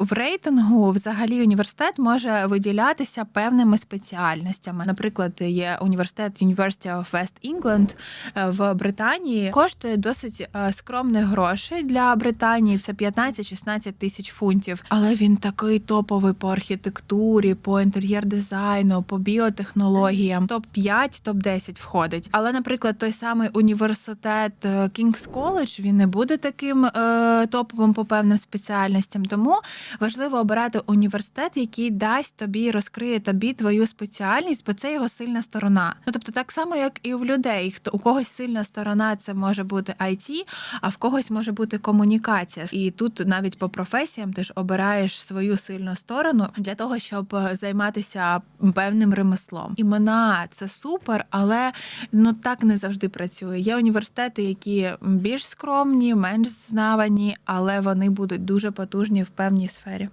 В рейтингу взагалі університет може виділятися певними спеціальностями. Наприклад, є університет University of West England е, в Британії. Коштує досить е, скромних грошей для Британії. Це 15-16 тисяч фунтів. Але він такий топовий по архітектурі, по інтер'єр дизайну, по біотехнологіям. Топ 5 топ 10 входить. Але, наприклад, той самий університет е, King's College, він не буде таким е, топовим по певним спеціальностям. Тому важливо обирати університет, який дасть тобі розкриє тобі твою спеціальність, бо це його сильна сторона. Ну тобто, так само, як і в людей, хто у когось сильна сторона, це може бути IT, а в когось може бути комунікація. І тут навіть по професіям ти ж обираєш свою сильну сторону для того, щоб е, займатися певним ремеслом. Імена це супер, але ну так не завжди працює. Є університети, які більш скромні, менш знавані, але вони будуть дуже потужні в певній сфері.